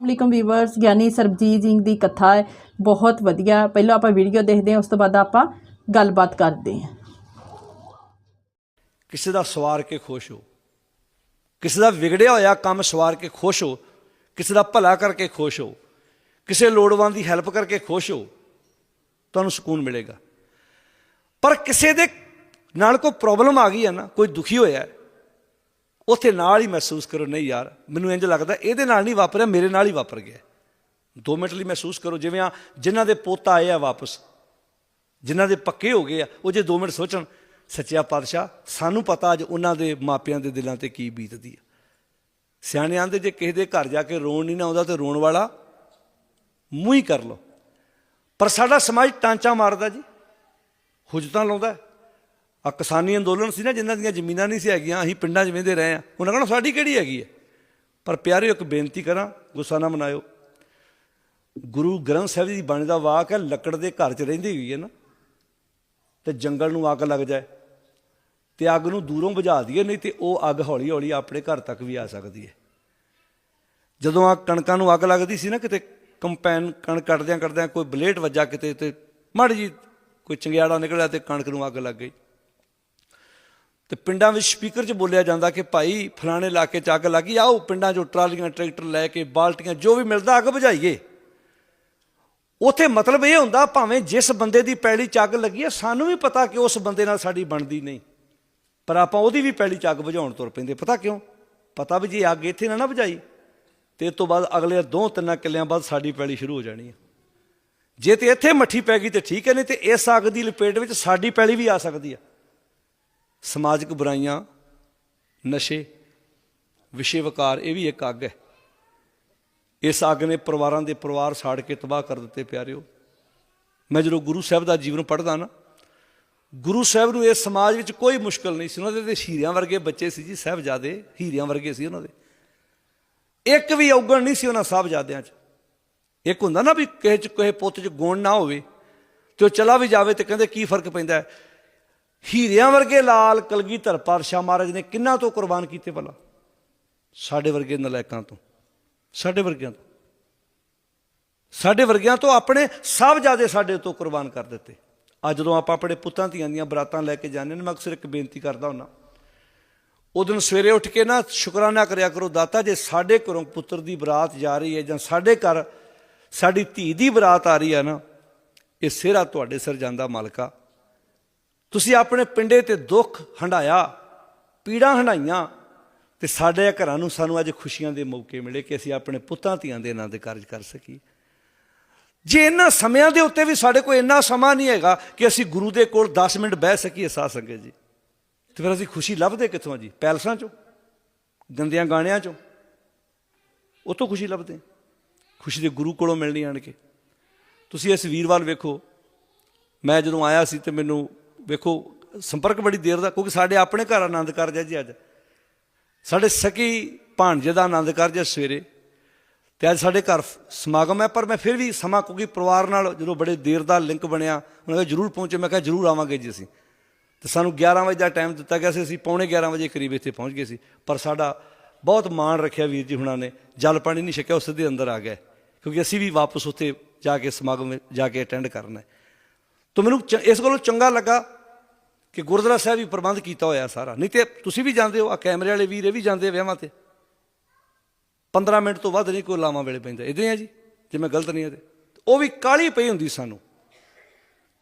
ਅਸਲਾਮੁਅਲੈਕਮ viewers Giani Sarabjit Singh ਦੀ ਕਥਾ ਹੈ ਬਹੁਤ ਵਧੀਆ। ਪਹਿਲਾਂ ਆਪਾਂ ਵੀਡੀਓ ਦੇਖਦੇ ਹਾਂ ਉਸ ਤੋਂ ਬਾਅਦ ਆਪਾਂ ਗੱਲਬਾਤ ਕਰਦੇ ਹਾਂ। ਕਿਸੇ ਦਾ ਸਵਾਰ ਕੇ ਖੁਸ਼ ਹੋ ਕਿਸੇ ਦਾ ਵਿਗੜਿਆ ਹੋਇਆ ਕੰਮ ਸਵਾਰ ਕੇ ਖੁਸ਼ ਹੋ ਕਿਸੇ ਦਾ ਭਲਾ ਕਰਕੇ ਖੁਸ਼ ਹੋ ਕਿਸੇ ਲੋੜਵੰਦ ਦੀ ਹੈਲਪ ਕਰਕੇ ਖੁਸ਼ ਹੋ ਤੁਹਾਨੂੰ ਸਕੂਨ ਮਿਲੇਗਾ। ਪਰ ਕਿਸੇ ਦੇ ਨਾਲ ਕੋਈ ਪ੍ਰੋਬਲਮ ਆ ਗਈ ਹੈ ਨਾ ਕੋਈ ਦੁਖੀ ਹੋਇਆ ਹੈ, ਉੱਥੇ ਨਾਲ ਹੀ ਮਹਿਸੂਸ ਕਰੋ, ਨਹੀਂ ਯਾਰ, ਮੈਨੂੰ ਇੰਜ ਲੱਗਦਾ ਇਹਦੇ ਨਾਲ ਨਹੀਂ ਵਾਪਰਿਆ, ਮੇਰੇ ਨਾਲ ਹੀ ਵਾਪਰ ਗਿਆ। 2 ਮਿੰਟ ਲਈ ਮਹਿਸੂਸ ਕਰੋ, ਜਿਵੇਂ ਆ ਜਿਨ੍ਹਾਂ ਦੇ ਪੋਤਾ ਆਏ ਆ ਵਾਪਸ, ਜਿਨ੍ਹਾਂ ਦੇ ਪੱਕੇ ਹੋ ਗਏ ਆ, ਉਹ ਜੇ 2 ਮਿੰਟ ਸੋਚਣ, ਸੱਚਿਆ ਪਾਤਸ਼ਾਹ, ਸਾਨੂੰ ਪਤਾ ਅੱਜ ਉਹਨਾਂ ਦੇ ਮਾਪਿਆਂ ਦੇ ਦਿਲਾਂ ਤੇ ਕੀ ਬੀਤਦੀ ਆ। ਸਿਆਣੇ ਆਂਦੇ ਜੇ ਕਿਸੇ ਦੇ ਘਰ ਜਾ ਕੇ ਰੋਣ ਨਹੀਂ ਨਾ ਆਉਂਦਾ, ਤੇ ਰੋਣ ਵਾਲਾ ਮੂੰਹ ਹੀ ਕਰ ਲੋ ਪਰ ਸਾਡਾ ਸਮਾਜ ਟਾਂਚਾ ਮਾਰਦਾ ਜੀ, ਹੁਜਤਾਂ ਲਾਉਂਦਾ। ਆ ਕਿਸਾਨੀ ਅੰਦੋਲਨ ਸੀ ਨਾ, ਜਿਨ੍ਹਾਂ ਦੀਆਂ ਜ਼ਮੀਨਾਂ ਨਹੀਂ ਸੀ ਹੈਗੀਆਂ, ਅਸੀਂ ਪਿੰਡਾਂ 'ਚ ਵਹਿੰਦੇ ਰਹੇ ਆ ਉਹਨਾਂ ਕਹਿੰਦਾ ਸਾਡੀ ਕਿਹੜੀ ਹੈਗੀ ਹੈ? ਪਰ ਪਿਆਰਿਓ, ਇੱਕ ਬੇਨਤੀ ਕਰਾਂ, ਗੁੱਸਾ ਨਾ ਮਨਾਇਓ। ਗੁਰੂ ਗ੍ਰੰਥ ਸਾਹਿਬ ਜੀ ਦੀ ਬਾਣੀ ਦਾ ਵਾਕ ਹੈ, ਲੱਕੜ ਦੇ ਘਰ 'ਚ ਰਹਿੰਦੀ ਹੋਈ ਹੈ ਨਾ, ਤੇ ਜੰਗਲ ਨੂੰ ਅੱਗ ਲੱਗ ਜਾਏ, ਤੇ ਅੱਗ ਨੂੰ ਦੂਰੋਂ ਬੁਝਾ ਦਈਏ, ਨਹੀਂ ਤੇ ਉਹ ਅੱਗ ਹੌਲੀ ਹੌਲੀ ਆਪਣੇ ਘਰ ਤੱਕ ਵੀ ਆ ਸਕਦੀ ਹੈ। ਜਦੋਂ ਆ ਕਣਕਾਂ ਨੂੰ ਅੱਗ ਲੱਗਦੀ ਸੀ ਨਾ, ਕਿਤੇ ਕੰਪੈਨ ਕਣਕ ਕੱਟਦਿਆਂ ਕੱਟਦਿਆਂ ਕੋਈ ਬਲੇਡ ਵੱਜਾ ਕਿਤੇ, ਤੇ ਮੜ ਜੀ ਕੋਈ ਚੰਗਿਆੜਾ ਨਿਕਲਿਆ ਤੇ ਕਣਕ ਨੂੰ ਅੱਗ ਲੱਗ ਗਈ। ਤੇ ਪਿੰਡਾਂ ਵਿੱਚ ਸਪੀਕਰ 'ਚ ਬੋਲਿਆ ਜਾਂਦਾ ਕਿ ਭਾਈ ਫਲਾਣੇ ਇਲਾਕੇ 'ਚ ਅੱਗ ਲੱਗੀ ਆਓ ਪਿੰਡਾਂ 'ਚੋਂ ਟਰਾਲੀਆਂ, ਟਰੈਕਟਰ ਲੈ ਕੇ, ਬਾਲਟੀਆਂ, ਜੋ ਵੀ ਮਿਲਦਾ ਅੱਗ ਬੁਝਾਈਏ। ਉਥੇ ਮਤਲਬ ਇਹ ਹੁੰਦਾ ਭਾਵੇਂ ਜਿਸ ਬੰਦੇ ਦੀ ਪੈਲੀ ਚ ਅੱਗ ਲੱਗੀ ਹੈ, ਸਾਨੂੰ ਵੀ ਪਤਾ ਕਿ ਉਸ ਬੰਦੇ ਨਾਲ ਸਾਡੀ ਬਣਦੀ ਨਹੀਂ। ਪਰ ਆਪਾਂ ਉਹਦੀ ਵੀ ਪੈਲੀ ਚ ਅੱਗ ਬੁਝਾਉਣ ਤੁਰ ਪੈਂਦੇ, ਪਤਾ ਕਿਉਂ? ਪਤਾ ਵੀ ਜੇ ਅੱਗ ਇੱਥੇ ਨਾ ਨਾ ਬੁਝਾਈ, ਤੇ ਇਸ ਤੋਂ ਬਾਅਦ ਅਗਲੇ ਦੋ ਤਿੰਨਾਂ ਕਿੱਲਿਆਂ ਬਾਅਦ ਸਾਡੀ ਪੈਲੀ ਸ਼ੁਰੂ ਹੋ ਜਾਣੀ ਹੈ। ਜੇ ਤੇ ਇੱਥੇ ਮੱਠੀ ਪੈ ਗਈ ਤੇ ਠੀਕ ਹੈ, ਨਹੀਂ ਤੇ ਇਸ ਅੱਗ ਦੀ ਲਪੇਟ ਵਿੱਚ ਸਾਡੀ ਪੈਲੀ ਵੀ ਆ ਸਕਦੀ ਹੈ। ਸਮਾਜਿਕ ਬੁਰਾਈਆਂ, ਨਸ਼ੇ, ਵਿਸ਼ੇ ਵਕਾਰ, ਇਹ ਵੀ ਇੱਕ ਅੱਗ ਹੈ। ਇਸ ਅੱਗ ਨੇ ਪਰਿਵਾਰਾਂ ਦੇ ਪਰਿਵਾਰ ਸਾੜ ਕੇ ਤਬਾਹ ਕਰ ਦਿੱਤੇ, ਪਿਆਰਿਓ। ਮੈਂ ਜਦੋਂ ਗੁਰੂ ਸਾਹਿਬ ਦਾ ਜੀਵਨ ਪੜ੍ਹਦਾ ਨਾ, ਗੁਰੂ ਸਾਹਿਬ ਨੂੰ ਇਸ ਸਮਾਜ ਵਿੱਚ ਕੋਈ ਮੁਸ਼ਕਲ ਨਹੀਂ ਸੀ। ਉਹਨਾਂ ਦੇ ਤੇ ਹੀਰਿਆਂ ਵਰਗੇ ਬੱਚੇ ਸੀ ਜੀ, ਸਾਹਿਬਜ਼ਾਦੇ ਹੀਰਿਆਂ ਵਰਗੇ ਸੀ ਉਹਨਾਂ ਦੇ। ਇੱਕ ਵੀ ਔਗਣ ਨਹੀਂ ਸੀ ਉਹਨਾਂ ਸਾਹਿਬਜ਼ਾਦਿਆਂ 'ਚ। ਇੱਕ ਹੁੰਦਾ ਨਾ ਵੀ ਕਿਸੇ 'ਚ, ਕਿਸੇ ਪੁੱਤ 'ਚ ਗੁਣ ਨਾ ਹੋਵੇ, ਤੇ ਉਹ ਚਲਾ ਵੀ ਜਾਵੇ ਤੇ ਕਹਿੰਦੇ ਕੀ ਫ਼ਰਕ ਪੈਂਦਾ ਹੀਰਿਆਂ ਵਰਗੇ ਲਾਲ ਕਲਗੀਧਰ ਪਾਤਸ਼ਾਹ ਮਹਾਰਾਜ ਨੇ ਕਿੰਨਾ ਤੋਂ ਕੁਰਬਾਨ ਕੀਤੇ ਭਲਾ? ਸਾਡੇ ਵਰਗੇ ਨਲਾਇਕਾਂ ਤੋਂ। ਸਾਡੇ ਵਰਗਿਆਂ ਤੋਂ। ਸਾਡੇ ਵਰਗਿਆਂ ਤੋਂ ਆਪਣੇ ਸਭ ਜਿਆਦੇ ਸਾਡੇ ਤੋਂ ਕੁਰਬਾਨ ਕਰ ਦਿੱਤੇ। ਅੱਜ ਜਦੋਂ ਆਪਾਂ ਆਪਣੇ ਪੁੱਤਾਂ ਧੀਆਂ ਦੀਆਂ ਬਰਾਤਾਂ ਲੈ ਕੇ ਜਾਂਦੇ ਨੇ, ਮੈਂ ਅਕਸਰ ਇੱਕ ਬੇਨਤੀ ਕਰਦਾ ਹੁੰਨਾ। ਉਹ ਦਿਨ ਸਵੇਰੇ ਉੱਠ ਕੇ ਨਾ ਸ਼ੁਕਰਾਨਾ ਕਰਿਆ ਕਰੋ ਦਾਤਾ, ਜੇ ਸਾਡੇ ਘਰੋਂ ਪੁੱਤਰ ਦੀ ਬਰਾਤ ਜਾ ਰਹੀ ਹੈ ਜਾਂ ਸਾਡੇ ਘਰ ਸਾਡੀ ਧੀ ਦੀ ਬਰਾਤ ਆ ਰਹੀ ਹੈ ਨਾ, ਇਹ ਸਿਹਰਾ ਤੁਹਾਡੇ ਸਿਰ ਜਾਂਦਾ ਮਾਲਕਾ। ਤੁਸੀਂ ਆਪਣੇ ਪਿੰਡੇ ਤੇ ਦੁੱਖ ਹੰਡਾਇਆ, ਪੀੜਾਂ ਹੰਡਾਈਆਂ, ਤੇ ਸਾਡੇ ਘਰਾਂ ਨੂੰ ਸਾਨੂੰ ਅੱਜ ਖੁਸ਼ੀਆਂ ਦੇ ਮੌਕੇ ਮਿਲੇ ਕਿ ਅਸੀਂ ਆਪਣੇ ਪੁੱਤਾਂ ਧੀਆਂ ਦੇ ਨਾਂ ਦੇ ਕਾਰਜ ਕਰ ਸਕੀਏ। ਜੇ ਇਹਨਾਂ ਸਮਿਆਂ ਦੇ ਉੱਤੇ ਵੀ ਸਾਡੇ ਕੋਲ ਇੰਨਾ ਸਮਾਂ ਨਹੀਂ ਹੈਗਾ ਕਿ ਅਸੀਂ ਗੁਰੂ ਦੇ ਕੋਲ 10 ਮਿੰਟ ਬਹਿ ਸਕੀਏ ਸਾਧ ਸੰਗਤ ਜੀ, ਤੇ ਫਿਰ ਅਸੀਂ ਖੁਸ਼ੀ ਲੱਭਦੇ ਕਿੱਥੋਂ ਜੀ? ਪੈਲਸਾਂ ਚੋਂ? ਗੰਦਿਆਂ ਗਾਣਿਆਂ ਚੋਂ? ਉਤੋਂ ਖੁਸ਼ੀ ਲੱਭਦੇ ਖੁਸ਼ੀ ਦੇ ਗੁਰੂ ਕੋਲੋਂ ਮਿਲਣੀ ਆਣ ਕੇ। ਤੁਸੀਂ ਇਸ ਵੀਰਵਾਰ ਵੇਖੋ, ਮੈਂ ਜਦੋਂ ਆਇਆ ਸੀ ਤੇ ਮੈਨੂੰ ਵੇਖੋ, ਸੰਪਰਕ ਬੜੀ ਦੇਰ ਦਾ, ਕਿਉਂਕਿ ਸਾਡੇ ਆਪਣੇ ਘਰ ਆਨੰਦ ਕਾਰਜ ਹੈ ਜੀ ਅੱਜ। ਸਾਡੇ ਸਕੀ ਭਾਣਜੇ ਦਾ ਆਨੰਦ ਕਾਰਜ ਹੈ ਸਵੇਰੇ। ਤੇ ਅੱਜ ਸਾਡੇ ਘਰ ਸਮਾਗਮ ਹੈ, ਪਰ ਮੈਂ ਫਿਰ ਵੀ ਸਮਾਂ, ਕਿਉਂਕਿ ਪਰਿਵਾਰ ਨਾਲ ਜਦੋਂ ਬੜੇ ਦੇਰ ਦਾ ਲਿੰਕ ਬਣਿਆ, ਉਹਨਾਂ ਨੇ ਜਰੂਰ ਪਹੁੰਚੇ। ਮੈਂ ਕਿਹਾ, ਜਰੂਰ ਆਵਾਂਗੇ ਜੀ ਅਸੀਂ। ਤੇ ਸਾਨੂੰ 11 ਵਜੇ ਦਾ ਟਾਈਮ ਦਿੱਤਾ ਗਿਆ ਸੀ, ਅਸੀਂ ਪੌਣੇ 11 ਵਜੇ ਕਰੀਬ ਇੱਥੇ ਪਹੁੰਚ ਗਏ ਸੀ। ਪਰ ਸਾਡਾ ਬਹੁਤ ਮਾਣ ਰੱਖਿਆ ਵੀਰ ਜੀ ਹੁਣਾਂ ਨੇ। ਜਲ ਪਾਣੀ ਨਹੀਂ ਛਕਿਆ, ਉਹ ਸਿੱਧੇ ਅੰਦਰ ਆ ਗਏ ਕਿਉਂਕਿ ਅਸੀਂ ਵੀ ਵਾਪਸ ਉੱਥੇ ਜਾ ਕੇ ਸਮਾਗਮ ਜਾ ਕੇ ਅਟੈਂਡ ਕਰਨਾ ਹੈ। ਤਾਂ ਮੈਨੂੰ ਚ- ਇਸ ਗੱਲੋਂ ਚੰਗਾ ਲੱਗਾ ਕਿ ਗੁਰਦੁਆਰਾ ਸਾਹਿਬ ਵੀ ਪ੍ਰਬੰਧ ਕੀਤਾ ਹੋਇਆ ਸਾਰਾ। ਨਹੀਂ ਤੇ ਤੁਸੀਂ ਵੀ ਜਾਂਦੇ ਹੋ ਆ ਕੈਮਰੇ ਵਾਲੇ ਵੀਰ ਇਹ ਵੀ ਜਾਂਦੇ ਆ ਵਿਆਹਾਂ ਤੇ। 15 ਮਿੰਟ ਤੋਂ ਵੱਧ ਨਹੀਂ ਕੋਈ ਲਾਵਾਂ ਵੇਲੇ ਪੈਂਦਾ। ਇਦਾਂ ਆ ਜੀ, ਜੇ ਮੈਂ ਗਲਤ ਨਹੀਂ ਹਾਂ ਤੇ। ਉਹ ਵੀ ਕਾਲੀ ਪਈ ਹੁੰਦੀ ਸਾਨੂੰ।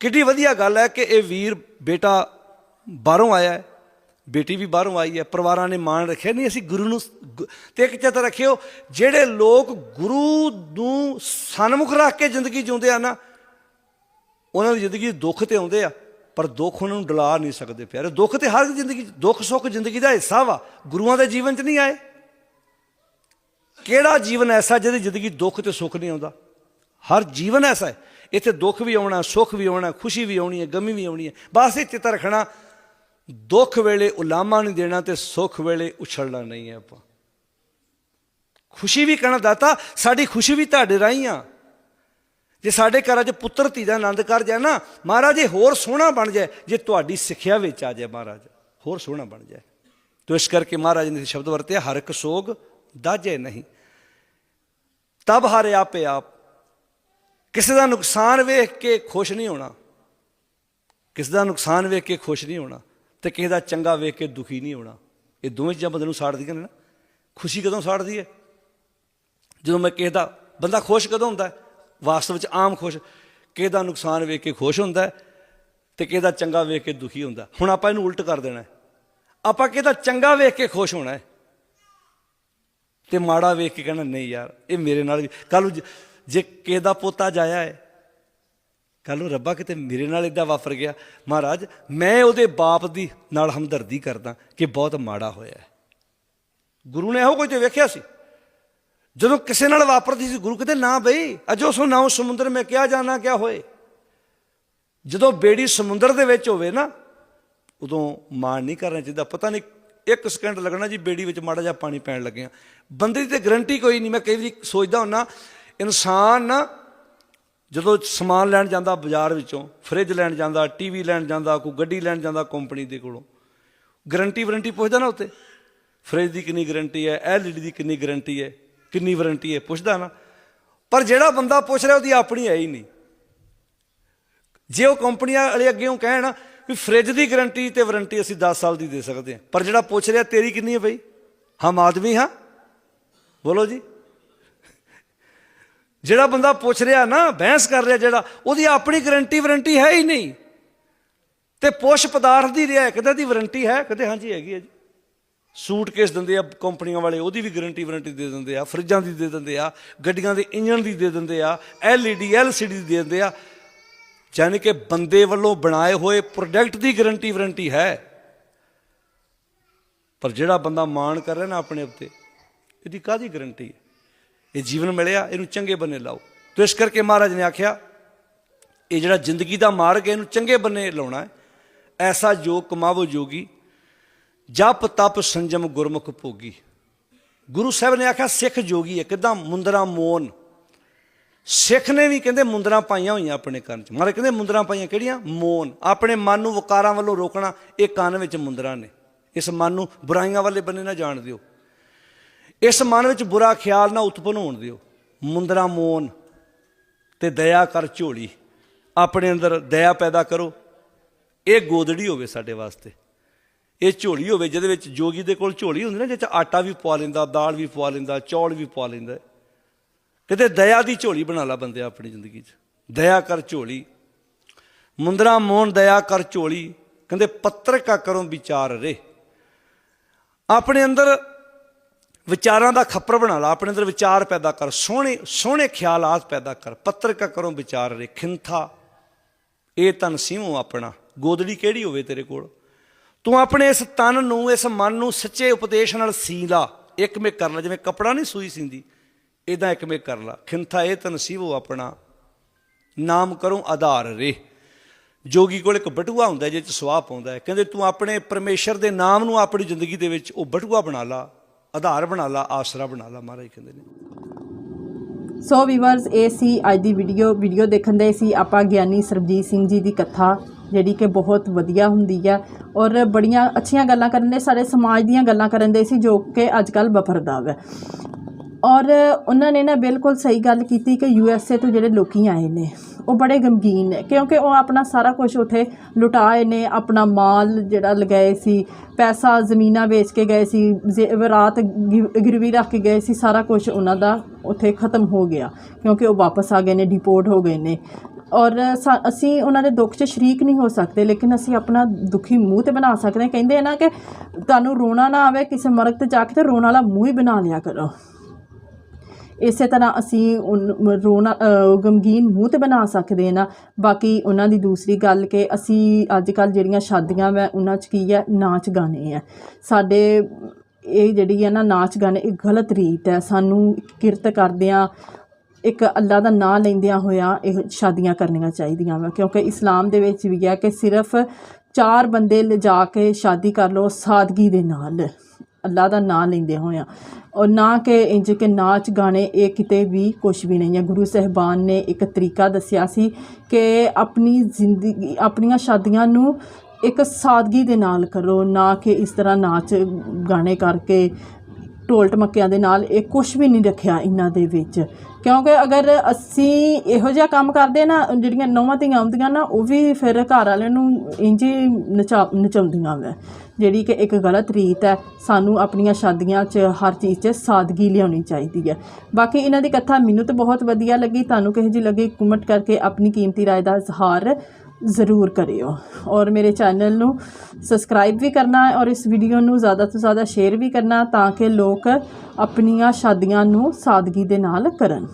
ਕਿੱਡੀ ਵਧੀਆ ਗੱਲ ਹੈ ਕਿ ਇਹ ਵੀਰ ਬੇਟਾ ਬਾਹਰੋਂ ਆਇਆ ਹੈ। ਬੇਟੀ ਵੀ ਬਾਹਰੋਂ ਆਈ ਹੈ। ਪਰਿਵਾਰਾਂ ਨੇ ਮਾਣ ਰੱਖਿਆ। ਨਹੀਂ, ਅਸੀਂ ਗੁਰੂ ਨੂੰ ਗੁ- ਤੇ ਇੱਕ ਚੇਤਾ ਰੱਖਿਓ, ਜਿਹੜੇ ਲੋਕ ਗੁਰੂ ਨੂੰ ਸਨਮੁਖ ਰੱਖ ਕੇ ਜ਼ਿੰਦਗੀ ਜਿਉਂਦੇ ਆ ਨਾ, ਉਹਨਾਂ ਦੀ ਜ਼ਿੰਦਗੀ ਦੁੱਖ ਤੇ ਆਉਂਦੇ ਆ। ਪਰ ਦੁੱਖ ਉਹਨਾਂ ਨੂੰ ਡਲਾ ਨਹੀਂ ਸਕਦੇ ਪਿਆਰੇ। ਦੁੱਖ ਤੇ ਹਰ ਜ਼ਿੰਦਗੀ 'ਚ- ਦੁੱਖ, ਸੁੱਖ ਜ਼ਿੰਦਗੀ ਦਾ ਹਿੱਸਾ ਵਾ। ਗੁਰੂਆਂ ਦੇ ਜੀਵਨ 'ਚ ਨਹੀਂ ਆਏ। ਕਿਹੜਾ ਜੀਵਨ ਐਸਾ ਜਿਹਦੀ ਜ਼ਿੰਦਗੀ ਦੁੱਖ ਤੇ ਸੁੱਖ ਨਹੀਂ ਆਉਂਦਾ? ਹਰ ਜੀਵਨ ਐਸਾ ਹੈ। ਇੱਥੇ ਦੁੱਖ ਵੀ ਆਉਣਾ, ਸੁੱਖ ਵੀ ਆਉਣਾ, ਖੁਸ਼ੀ ਵੀ ਆਉਣੀ ਹੈ, ਗਮੀ ਵੀ ਆਉਣੀ ਹੈ। ਬਸ ਇਹ ਚਿੱਤ ਰੱਖਣਾ, ਦੁੱਖ ਵੇਲੇ ਉਲਾਮਾ ਨਹੀਂ ਦੇਣਾ ਤੇ ਸੁੱਖ ਵੇਲੇ ਉਛਲਣਾ ਨਹੀਂ ਹੈ ਆਪਾਂ। ਖੁਸ਼ੀ ਵੀ ਕਹਿਣਾ ਦਾਤਾ, ਸਾਡੀ ਖੁਸ਼ੀ ਵੀ ਤੁਹਾਡੇ ਰਾਹੀਂ ਆ। ਜੇ ਸਾਡੇ ਘਰਾਂ 'ਚ ਪੁੱਤਰ ਧੀ ਦਾ ਆਨੰਦ ਕਰ ਜਾਏ ਨਾ, ਮਹਾਰਾਜ, ਇਹ ਹੋਰ ਸੋਹਣਾ ਬਣ ਜਾਏ ਜੇ ਤੁਹਾਡੀ ਸਿੱਖਿਆ ਵਿੱਚ ਆ ਜਾਏ ਮਹਾਰਾਜ। ਹੋਰ ਸੋਹਣਾ ਬਣ ਜਾਏ। ਤੋ ਇਸ ਕਰਕੇ ਮਹਾਰਾਜ ਨੇ ਸ਼ਬਦ ਵਰਤਿਆ, ਹਰ ਇੱਕ ਸੋਗ ਦਾਜੇ ਨਹੀਂ। ਤਬ ਹਾਰੇ ਆਪੇ ਆਪ। ਕਿਸੇ ਦਾ ਨੁਕਸਾਨ ਵੇਖ ਕੇ ਖੁਸ਼ ਨਹੀਂ ਹੋਣਾ। ਕਿਸੇ ਦਾ ਨੁਕਸਾਨ ਵੇਖ ਕੇ ਖੁਸ਼ ਨਹੀਂ ਹੋਣਾ ਤੇ ਕਿਸੇ ਦਾ ਚੰਗਾ ਵੇਖ ਕੇ ਦੁਖੀ ਨਹੀਂ ਹੋਣਾ। ਇਹ ਦੋਵੇਂ ਚੀਜ਼ਾਂ ਬੰਦੇ ਨੂੰ ਸਾੜਦੀਆਂ ਨੇ ਨਾ। ਖੁਸ਼ੀ ਕਦੋਂ ਸਾੜਦੀ ਹੈ? ਜਦੋਂ ਮੈਂ ਕਿਸੇ ਦਾ, ਬੰਦਾ ਖੁਸ਼ ਕਦੋਂ ਹੁੰਦਾ ਹੈ? ਵਾਸਤਵ ਵਿੱਚ ਆਮ ਖੁਸ਼, ਕਿਹਦਾ ਨੁਕਸਾਨ ਵੇਖ ਕੇ ਖੁਸ਼ ਹੁੰਦਾ ਹੈ ਤੇ ਕਿਸੇ ਚੰਗਾ ਵੇਖ ਕੇ ਦੁਖੀ ਹੁੰਦਾ ਹੁਣ ਆਪਾਂ ਇਹਨੂੰ ਉਲਟ ਕਰ ਦੇਣਾ ਆਪਾਂ ਕਿਹਦਾ ਚੰਗਾ ਵੇਖ ਕੇ ਖੁਸ਼ ਹੋਣਾ ਹੈ ਤੇ ਮਾੜਾ ਵੇਖ ਕੇ ਕਹਿਣਾ, ਨਹੀਂ ਯਾਰ, ਇਹ ਮੇਰੇ ਨਾਲ ਵੀ ਕੱਲ ਨੂੰ ਜੇ ਕਿਸੇ ਦਾ ਪੋਤਾ ਜਾਇਆ ਹੈ ਕੱਲ ਨੂੰ ਰੱਬਾ ਕਿਤੇ ਮੇਰੇ ਨਾਲ ਇਦਾਂ ਵਾਪਰ ਗਿਆ। ਮਹਾਰਾਜ, ਮੈਂ ਉਹਦੇ ਬਾਪ ਦੀ ਨਾਲ ਹਮਦਰਦੀ ਕਰਦਾ ਕਿ ਬਹੁਤ ਮਾੜਾ ਹੋਇਆ ਗੁਰੂ ਨੇ ਇਹੋ ਕੁਝ ਤੇ ਵੇਖਿਆ ਸੀ? ਜਦੋਂ ਕਿਸੇ ਨਾਲ ਵਾਪਰਦੀ ਸੀ, ਗੁਰੂ ਕਹਿੰਦੇ ਨਾ ਬਈ, ਅਜੋ ਸੋ ਨਾਉ ਸਮੁੰਦਰ ਮੈਂ ਕਿਹਾ ਜਾਣਾ ਕਿਆ ਹੋਏ। ਜਦੋਂ ਬੇੜੀ ਸਮੁੰਦਰ ਦੇ ਵਿੱਚ ਹੋਵੇ ਨਾ, ਉਦੋਂ ਮਾਣ ਨਹੀਂ ਕਰਨਾ ਚਾਹੀਦਾ। ਪਤਾ ਨਹੀਂ, ਇੱਕ ਸਕਿੰਟ ਲੱਗਣਾ ਜੀ, ਬੇੜੀ ਵਿੱਚ ਮਾੜਾ ਜਿਹਾ ਪਾਣੀ ਪੈਣ ਲੱਗਿਆ। ਬੰਦੇ ਦੀ ਤੇ ਗਰੰਟੀ ਕੋਈ ਨਹੀਂ, ਮੈਂ ਕਈ ਵਾਰੀ ਸੋਚਦਾ ਹੁੰਨਾ, ਇਨਸਾਨ ਨਾ, ਜਦੋਂ ਸਮਾਨ ਲੈਣ ਜਾਂਦਾ ਬਾਜ਼ਾਰ ਵਿੱਚੋਂ ਫ੍ਰਿਜ ਲੈਣ ਜਾਂਦਾ ਟੀਵੀ ਲੈਣ ਜਾਂਦਾ, ਕੋਈ ਗੱਡੀ ਲੈਣ ਜਾਂਦਾ ਕੰਪਨੀ ਦੇ ਕੋਲੋਂ ਗਰੰਟੀ ਵਾਰੰਟੀ ਪੁੱਛਦਾ ਨਾ ਉੱਤੇ ਫ੍ਰਿਜ ਦੀ ਕਿੰਨੀ ਗਰੰਟੀ ਹੈ ਐਲਈਡੀ ਦੀ ਕਿੰਨੀ ਗਰੰਟੀ ਹੈ। ਕਿੰਨੀ ਵਾਰੰਟੀ ਹੈ ਪੁੱਛਦਾ ਨਾ। ਪਰ ਜਿਹੜਾ ਬੰਦਾ ਪੁੱਛ ਰਿਹਾ ਉਹਦੀ ਆਪਣੀ ਹੈ ਹੀ ਨਹੀਂ। ਜੇ ਉਹ ਕੰਪਨੀਆਂ ਵਾਲੇ ਅੱਗੇ ਉਹ ਕਹਿਣ ਵੀ ਫ੍ਰਿਜ ਦੀ ਗਾਰੰਟੀ ਤੇ ਵਾਰੰਟੀ ਅਸੀਂ 10 ਸਾਲ ਦੀ ਦੇ ਸਕਦੇ ਹਾਂ। ਪਰ ਜਿਹੜਾ ਪੁੱਛ ਰਿਹਾ ਤੇਰੀ ਕਿੰਨੀ ਹੈ ਬਈ? ਹਮ ਆਦਮੀ ਹਾਂ। ਬੋਲੋ ਜੀ। ਜਿਹੜਾ ਬੰਦਾ ਪੁੱਛ ਰਿਹਾ ਨਾ, ਬਹਿਸ ਕਰ ਰਿਹਾ ਜਿਹੜਾ, ਉਹਦੀ ਆਪਣੀ ਗਾਰੰਟੀ ਵਾਰੰਟੀ ਹੈ ਹੀ ਨਹੀਂ। ਤੇ ਪੁੱਛ ਪਦਾਰਥ ਦੀ ਰਿਹਾ ਕਿਤੇ ਦੀ ਵਾਰੰਟੀ ਹੈ? ਕਦੇ ਹਾਂਜੀ ਹੈਗੀ ਹੈ ਜੀ। ਸੂਟਕੇਸ ਦਿੰਦੇ ਆ ਕੰਪਨੀਆਂ ਵਾਲੇ, ਉਹਦੀ ਵੀ ਗਾਰੰਟੀ ਵਾਰੰਟੀ ਦੇ ਦਿੰਦੇ ਆ, ਫਰਿੱਜਾਂ ਦੀ ਦੇ ਦਿੰਦੇ ਆ, ਗੱਡੀਆਂ ਦੇ ਇੰਜਣ ਦੀ ਦੇ ਦਿੰਦੇ ਆ ਐਲਈਡੀ ਐਲਸੀਡੀ ਦੀ ਦੇ ਦਿੰਦੇ ਆ। ਯਾਨੀ ਕਿ ਬੰਦੇ ਵੱਲੋਂ ਬਣਾਏ ਹੋਏ ਪ੍ਰੋਡਕਟ ਦੀ ਗਾਰੰਟੀ ਵਾਰੰਟੀ ਹੈ। ਪਰ ਜਿਹੜਾ ਬੰਦਾ ਮਾਣ ਕਰ ਰਿਹਾ ਨਾ ਆਪਣੇ ਉੱਤੇ, ਇਹਦੀ ਕਾਦੀ ਗਾਰੰਟੀ ਹੈ? ਇਹ ਜੀਵਨ ਮਿਲਿਆ, ਇਹਨੂੰ ਚੰਗੇ ਬੰਨੇ ਲਾਓ। ਤੇ ਇਸ ਕਰਕੇ ਮਹਾਰਾਜ ਨੇ ਆਖਿਆ, ਇਹ ਜਿਹੜਾ ਜ਼ਿੰਦਗੀ ਦਾ ਮਾਰਗ ਹੈ, ਇਹਨੂੰ ਚੰਗੇ ਬੰਨੇ ਲਾਉਣਾ ਹੈ। ਐਸਾ ਜੋਗ ਕਮਾਵੋ ਜੋਗੀ ਜਪ ਤਪ ਸੰਜਮ ਗੁਰਮੁਖ ਭੋਗੀ। ਗੁਰੂ ਸਾਹਿਬ ਨੇ ਆਖਿਆ, ਸਿੱਖ ਜੋਗੀ ਹੈ ਕਿਦਾਂ ਮੁੰਦਰਾ ਮੋਨ। ਸਿੱਖ ਨੇ ਵੀ ਕਹਿੰਦੇ ਮੁੰਦਰਾਂ ਪਾਈਆਂ ਹੋਈਆਂ ਆਪਣੇ ਕੰਨ 'ਚ। ਮਾਰੇ ਕਹਿੰਦੇ ਮੁੰਦਰਾਂ ਪਾਈਆਂ ਕਿਹੜੀਆਂ? ਮੋਨ। ਆਪਣੇ ਮਨ ਨੂੰ ਵਕਾਰਾਂ ਵੱਲੋਂ ਰੋਕਣਾ ਇਹ ਕੰਨ ਵਿੱਚ ਮੁੰਦਰਾਂ ਨੇ। ਇਸ ਮਨ ਨੂੰ ਬੁਰਾਈਆਂ ਵਾਲੇ ਬੰਨੇ ਨਾ ਜਾਣ ਦਿਓ। ਇਸ ਮਨ ਵਿੱਚ ਬੁਰਾ ਖਿਆਲ ਨਾ ਉਤਪਨ ਹੋਣ ਦਿਓ। ਮੁੰਦਰਾ ਮੋਨ ਤੇ ਦਇਆ ਕਰ ਝੋਲੀ। ਆਪਣੇ ਅੰਦਰ ਦਇਆ ਪੈਦਾ ਕਰੋ। ਇਹ ਗੋਦੜੀ ਹੋਵੇ ਸਾਡੇ ਵਾਸਤੇ। ਇਹ ਝੋਲੀ ਹੋਵੇ ਜਿਹਦੇ ਵਿੱਚ ਜੋਗੀ ਦੇ ਕੋਲ ਝੋਲੀ ਹੁੰਦੀ ਨਾ, ਜਿਹਦੇ ਚ ਆਟਾ ਵੀ ਪਵਾ ਲੈਂਦਾ, ਦਾਲ ਵੀ ਪਵਾ ਲੈਂਦਾ, ਚੌਲ ਵੀ ਪਵਾ ਲੈਂਦਾ। ਕਿਤੇ ਦਇਆ ਦੀ ਝੋਲੀ ਬਣਾ ਲਾ ਬੰਦੇ ਆਪਣੀ ਜ਼ਿੰਦਗੀ 'ਚ। ਦਇਆ ਕਰ ਝੋਲੀ। ਮੁੰਦਰਾ ਮੋਹਨ, ਦਇਆ ਕਰ ਝੋਲੀ। ਕਹਿੰਦੇ ਪੱਤਰ ਕਾ ਕਰੋ ਵਿਚਾਰ ਰੇ। ਆਪਣੇ ਅੰਦਰ ਵਿਚਾਰਾਂ ਦਾ ਖੱਪਰ ਬਣਾ ਲਾ। ਆਪਣੇ ਅੰਦਰ ਵਿਚਾਰ ਪੈਦਾ ਕਰ। ਸੋਹਣੇ ਸੋਹਣੇ ਖਿਆਲਾਤ ਪੈਦਾ ਕਰ। ਪੱਤਰ ਕਾ ਕਰੋ ਵਿਚਾਰ ਰੇ। ਖਿੰਥਾ। ਇਹ ਤਨ ਸਿਮੋ ਆਪਣਾ। ਗੋਦੜੀ ਕਿਹੜੀ ਹੋਵੇ ਤੇਰੇ ਕੋਲ? ਤੂੰ ਆਪਣੇ ਇਸ ਤਨ ਨੂੰ, ਇਸ ਮਨ ਨੂੰ ਸੱਚੇ ਉਪਦੇਸ਼ ਨਾਲ ਸੀ ਲਾ ਇੱਕ ਮੇ ਕਰ ਲਾ, ਜਿਵੇਂ ਕਪੜਾ ਨਹੀਂ ਸੂਈ ਸਿੰਦੀ ਇਦਾਂ ਇੱਕ ਮੇ ਕਰ ਲਾ। ਖਿੰਥਾ ਇਹ ਤਨ ਆਪਣਾ। ਨਾਮ ਕਰੂੰ ਆਧਾਰ ਰੇ। ਜੋਗੀ ਕੋਲ ਇੱਕ ਬਟੂਆ ਹੁੰਦਾ, ਜਿਹਦੇ ਚ ਸਵਾਹ ਪਾਉਂਦਾ ਹੈ। ਕਹਿੰਦੇ ਤੂੰ ਆਪਣੇ ਪਰਮੇਸ਼ਰ ਦੇ ਨਾਮ ਨੂੰ ਆਪਣੀ ਜ਼ਿੰਦਗੀ ਦੇ ਵਿੱਚ ਉਹ ਬਟੂਆ ਬਣਾ ਲਾ, ਆਧਾਰ ਬਣਾ ਲਾ, ਆਸਰਾ ਬਣਾ ਲਾ, ਮਹਾਰਾਜ ਕਹਿੰਦੇ ਨੇ। ਸੋ ਵੀਵਰਸ ਇਹ ਸੀ ਅੱਜ ਦੀ ਵੀਡੀਓ ਵੀਡੀਓ ਦੇਖਣ ਦੇ ਸੀ ਆਪਾਂ ਗਿਆਨੀ ਸਰਬਜੀਤ ਸਿੰਘ ਜੀ ਦੀ ਕਥਾ। ਜਿਹੜੀ ਕਿ ਬਹੁਤ ਵਧੀਆ ਹੁੰਦੀ ਹੈ ਔਰ ਬੜੀਆਂ ਅੱਛੀਆਂ ਗੱਲਾਂ ਕਰਨ ਦੇ ਸਾਰੇ ਸਮਾਜ ਦੀਆਂ ਗੱਲਾਂ ਕਰਨ ਦੇ ਸੀ ਜੋ ਕਿ ਅੱਜ ਕੱਲ ਬਫਰਦਾ ਵੈ। ਔਰ ਉਹਨਾਂ ਨੇ ਨਾ ਬਿਲਕੁਲ ਸਹੀ ਗੱਲ ਕੀਤੀ ਕਿ ਯੂ ਐਸ ਏ ਤੋਂ ਜਿਹੜੇ ਲੋਕੀ ਆਏ ਨੇ, ਉਹ ਬੜੇ ਗਮਗੀਨ ਨੇ, ਕਿਉਂਕਿ ਉਹ ਆਪਣਾ ਸਾਰਾ ਕੁਝ ਉਥੇ ਲੁਟਾਏ ਨੇ, ਆਪਣਾ ਮਾਲ ਜਿਹੜਾ ਲਗਾਏ ਸੀ, ਪੈਸਾ ਜ਼ਮੀਨਾਂ ਵੇਚ ਕੇ ਗਏ ਸੀ ਜ਼ੇਵਰਾਤ ਗਿ- ਗਿਰਵੀ ਰੱਖ ਕੇ ਗਏ ਸੀ, ਸਾਰਾ ਕੁਝ ਉਹਨਾਂ ਦਾ ਉਥੇ ਖਤਮ ਹੋ ਗਿਆ, ਕਿਉਂਕਿ ਉਹ ਵਾਪਸ ਆ ਗਏ ਨੇ ਡਿਪੋਰਟ ਹੋ ਗਏ ਨੇ। ਔਰ ਸਾ- ਅਸੀਂ ਉਹਨਾਂ ਦੇ ਦੁੱਖ 'ਚ ਸ਼ਰੀਕ ਨਹੀਂ ਹੋ ਸਕਦੇ, ਲੇਕਿਨ ਅਸੀਂ ਆਪਣਾ ਦੁਖੀ ਮੂੰਹ ਤੇ ਬਣਾ ਸਕਦੇ ਹਾਂ। ਕਹਿੰਦੇ ਆ ਨਾ ਕਿ ਤੁਹਾਨੂੰ ਰੋਣਾ ਨਾ ਆਵੇ, ਕਿਸੇ ਮਰਗ ਤੇ ਜਾ ਕੇ ਤੇ ਰੋਣ ਵਾਲਾ ਮੂੰਹ ਹੀ ਬਣਾ ਲਿਆ ਕਰੋ। ਇਸੇ ਤਰ੍ਹਾਂ ਅਸੀਂ ਰੋਣਾ ਗਮਗੀਨ ਮੂੰਹ ਤੇ ਬਣਾ ਸਕਦੇ ਨਾ। ਬਾਕੀ ਉਹਨਾਂ ਦੀ ਦੂਸਰੀ ਗੱਲ ਕਿ ਅਸੀਂ ਅੱਜ ਕੱਲ ਜਿਹੜੀਆਂ ਸ਼ਾਦੀਆਂ ਵੈ, ਉਹਨਾਂ 'ਚ ਕੀ ਹੈ? ਨਾਚ ਗਾਣੇ ਆ। ਸਾਡੇ ਇਹ ਜਿਹੜੀ ਹੈ ਨਾ ਨਾਚ ਗਾਣੇ, ਇਹ ਗਲਤ ਰੀਤ ਹੈ। ਸਾਨੂੰ ਕਿਰਤ ਕਰਦੇ ਕਰਦਿਆਂ ਇੱਕ ਅੱਲਾ ਦਾ ਨਾਮ ਲੈਂਦਿਆਂ ਹੋਇਆ ਇਹ ਸ਼ਾਦੀਆਂ ਕਰਨੀਆਂ ਚਾਹੀਦੀਆਂ ਵਾ। ਕਿਉਂਕਿ ਇਸਲਾਮ ਦੇ ਵਿੱਚ ਵੀ ਹੈ ਕਿ ਸਿਰਫ ਚਾਰ ਬੰਦੇ ਲਿਜਾ ਕੇ ਸ਼ਾਦੀ ਕਰ ਲਓ ਸਾਦਗੀ ਦੇ ਨਾਲ ਅੱਲਾ ਦਾ ਨਾਮ ਲੈਂਦੇ ਹੋਇਆਂ। ਔਰ ਨਾ ਕਿ ਇੰਜ ਕਿ ਨਾਚ ਗਾਣੇ ਇਹ ਕਿਤੇ ਵੀ ਕੁਝ ਵੀ ਨਹੀਂ। ਹੈ ਗੁਰੂ ਸਾਹਿਬਾਨ ਨੇ ਇੱਕ ਤਰੀਕਾ ਦੱਸਿਆ ਸੀ ਕਿ ਆਪਣੀ ਜ਼ਿੰਦਗੀ, ਆਪਣੀਆਂ ਸ਼ਾਦੀਆਂ ਨੂੰ ਇੱਕ ਸਾਦਗੀ ਦੇ ਨਾਲ ਕਰੋ, ਨਾ ਕਿ ਇਸ ਤਰ੍ਹਾਂ ਨਾਚ ਗਾਣੇ ਕਰਕੇ ਢੋਲ ਟਮੱਕਿਆਂ ਦੇ ਨਾਲ ਇਹ ਕੁਝ ਵੀ ਨਹੀਂ ਰੱਖਿਆ ਇਹਨਾਂ ਦੇ ਵਿੱਚ। ਕਿਉਂਕਿ ਅਗਰ ਅਸੀਂ ਇਹੋ ਜਿਹਾ ਕੰਮ ਕਰਦੇ ਨਾ, ਜਿਹੜੀਆਂ ਨੌਵਾਂ ਧੀਆਂ ਆਉਂਦੀਆਂ ਨਾ, ਉਹ ਵੀ ਫਿਰ ਘਰ ਵਾਲਿਆਂ ਨੂੰ ਇੰਝ ਹੀ ਨਚਾ, ਨਚਾਉਂਦੀਆਂ ਵਾ। ਜਿਹੜੀ ਕਿ ਇੱਕ ਗਲਤ ਰੀਤ ਹੈ, ਸਾਨੂੰ ਆਪਣੀਆਂ ਸ਼ਾਦੀਆਂ 'ਚ ਹਰ ਚੀਜ਼ 'ਚ ਸਾਦਗੀ ਲਿਆਉਣੀ ਚਾਹੀਦੀ ਹੈ। ਬਾਕੀ ਇਹਨਾਂ ਦੀ ਕਥਾ ਮੈਨੂੰ ਤਾਂ ਬਹੁਤ ਵਧੀਆ ਲੱਗੀ। ਤੁਹਾਨੂੰ ਕਿਹੋ ਜਿਹੀ ਲੱਗੀ, ਕਮੈਂਟ ਕਰਕੇ ਆਪਣੀ ਕੀਮਤੀ ਰਾਏ ਦਾ ਇਜ਼ਹਾਰ ਜ਼ਰੂਰ ਕਰਿਓ। ਔਰ ਮੇਰੇ ਚੈਨਲ ਨੂੰ ਸਬਸਕ੍ਰਾਈਬ ਵੀ ਕਰਨਾ ਔਰ ਇਸ ਵੀਡੀਓ ਨੂੰ ਜ਼ਿਆਦਾ ਤੋਂ ਜ਼ਿਆਦਾ ਸ਼ੇਅਰ ਵੀ ਕਰਨਾ ਤਾਂ ਕਿ ਲੋਕ ਆਪਣੀਆਂ ਸ਼ਾਦੀਆਂ ਨੂੰ ਸਾਦਗੀ ਦੇ ਨਾਲ ਕਰਨ।